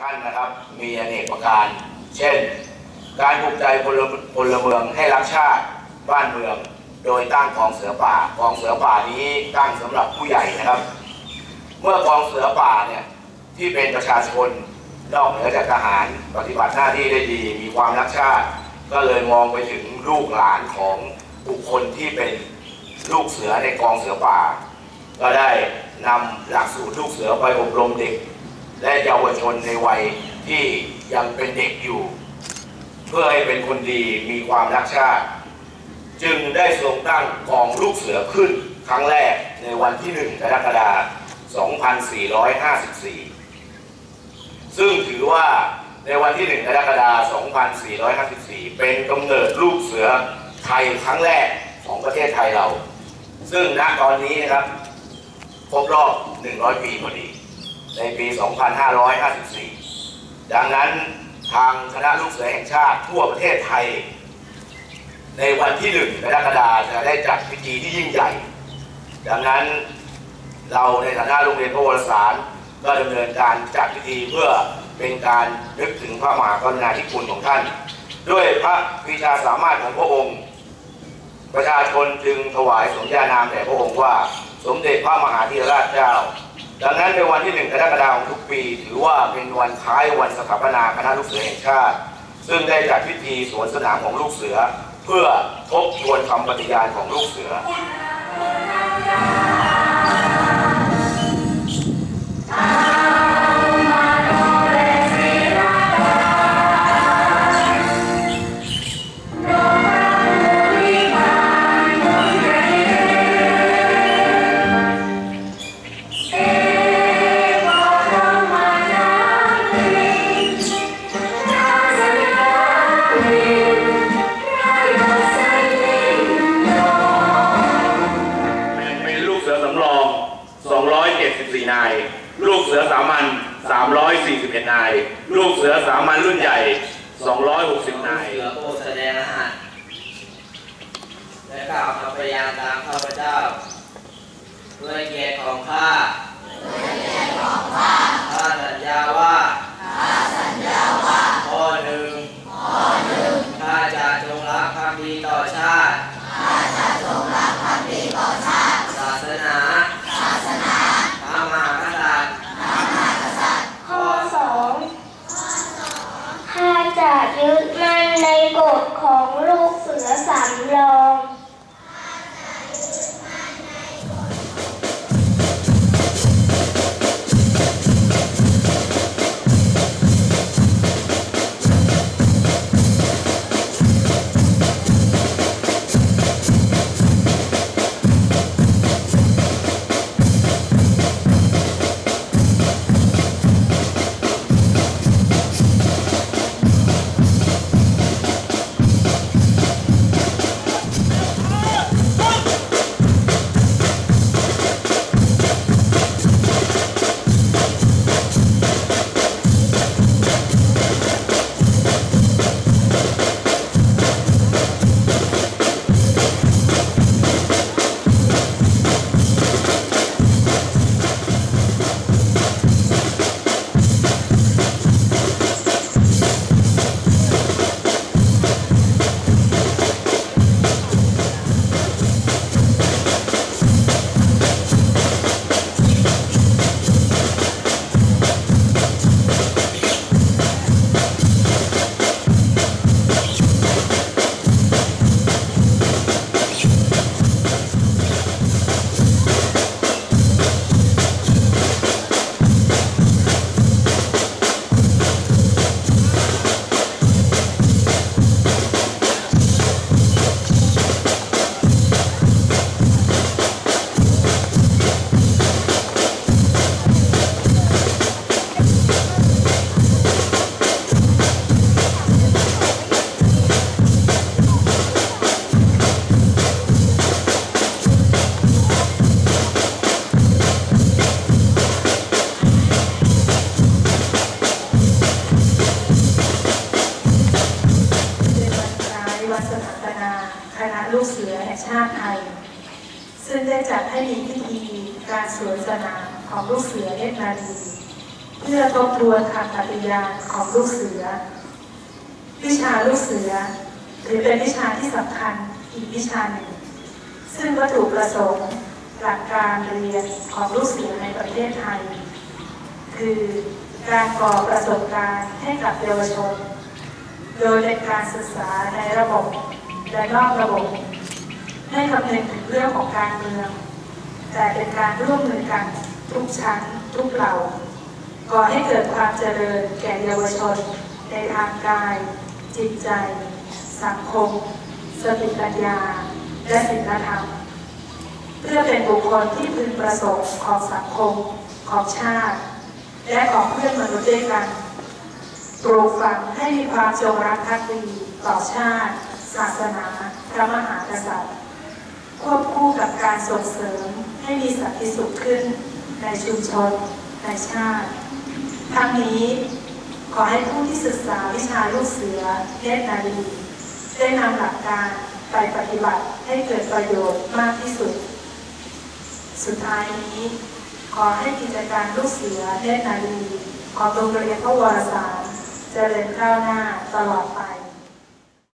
ท่านนะครับ มีอเนกประการ เช่น การปลุกใจพลพลเมืองให้รักชาติบ้านเมือง โดยตั้งกองเสือป่ากองเสือป่านี้ตั้งสำหรับผู้ใหญ่นะครับ เมื่อกองเสือป่าเนี่ยที่เป็นประชาชนนอกเหนือจากทหารปฏิบัติหน้าที่ได้ดี มีความรักชาติ ก็เลยมองไปถึงลูกหลานของบุคคลที่เป็นลูกเสือในกองเสือป่า ก็ได้นำหลักสูตรลูกเสือไปอบรมเด็ก และเยาวชนในวัยที่ยังเป็นเด็กอยู่ เพื่อให้เป็นคนดีมีความรักชาติ จึงได้ทรงตั้งกองลูกเสือขึ้นครั้งแรกในวันที่ 1 กรกฎาคม 2454 ซึ่งถือว่าในวันที่ 1 กรกฎาคม 2454 เป็นกำเนิดลูกเสือไทยครั้งแรกของประเทศไทยเรา ซึ่งณตอนนี้นะครับครบรอบ 100 ปีพอดี ในปี 2554 ดังนั้นทางคณะลูกเสือแห่งชาติทั่วประเทศไทย ในวันที่1กรกฎาคมจะได้จัดพิธีที่ยิ่งใหญ่ ดังนั้นเราในฐานะโรงเรียนพระวรสารก็ดำเนินการจัดพิธีเพื่อเป็นการนึกถึงพระมหากรุณาธิคุณของท่าน ด้วยพระวิชาสามารถของพระองค์ ประชาชนจึงถวายสมญานามแด่พระองค์ว่า สมเด็จพระมหาธีรราชเจ้า ดังนั้นในวันที่หนึ่งกรกฎาคมทุกปี ถือว่าเป็นวันคล้ายวันสถาปนาคณะลูกเสือแห่งชาติ ซึ่งได้จัดพิธีสวนสนามของลูกเสือ เพื่อทบทวนคำปฏิญาณของลูกเสือ 274 นาย ลูกเสือสามัญ 341 นาย ลูกเสือสามัญรุ่นใหญ่ 260 นาย เสือโอแสดงรหัสและกล่าวคำปฏิญาณตามข้าพเจ้าด้วยเกียรติของข้าข้าสัญญาว่าข้อหนึ่งข้าจะจงรักภักดีต่อชาติศาสนาพระมหากษัตริย์ ข้อสองข้าจะ ยึดมั่นในกฎของลูกเสือสำรอง ชาติไทย ซึ่งได้จัดให้มีพิธีการสวนสนามของลูกเสือเนตรนารีเพื่อทบทวนคำปฏิญาณของลูกเสือ วิชาลูกเสือถือเป็นวิชาที่สำคัญอีกวิชาหนึ่ง ซึ่งวัตถุประสงค์หลักการเรียนของลูกเสือในประเทศไทย คือการก่อประสบการณ์ให้กับเยาวชน โดยเป็นการศึกษาในระบบและนอกระบบ ให้คำนึงถึงเรื่องของการเมือง แต่เป็นการร่วมมือกันทุกชั้นทุกเหล่าก่อให้เกิดความเจริญแก่เยาวชน ในทางกาย จิตใจ สังคม สติปัญญา และศีลธรรม เพื่อเป็นบุคคลที่พึงประสงค์ของสังคมของชาติ และของเพื่อนมนุษย์ด้วยกันปลูกฝังให้มีความจงรักภักดีต่อชาติ ศาสนา พระมหากษัตริย์ ควบคู่กับการส่งเสริมให้มีสันติสุขขึ้นในชุมชนในชาติ ทั้งนี้ขอให้ผู้ที่ศึกษาวิชาลูกเสือเนตรนารีได้นำหลักการไปปฏิบัติให้เกิดประโยชน์มากที่สุด สุดท้ายนี้ ขอให้กิจการลูกเสือเนตรนารีของโรงเรียนพระวรสารเจริญก้าวหน้าตลอดไป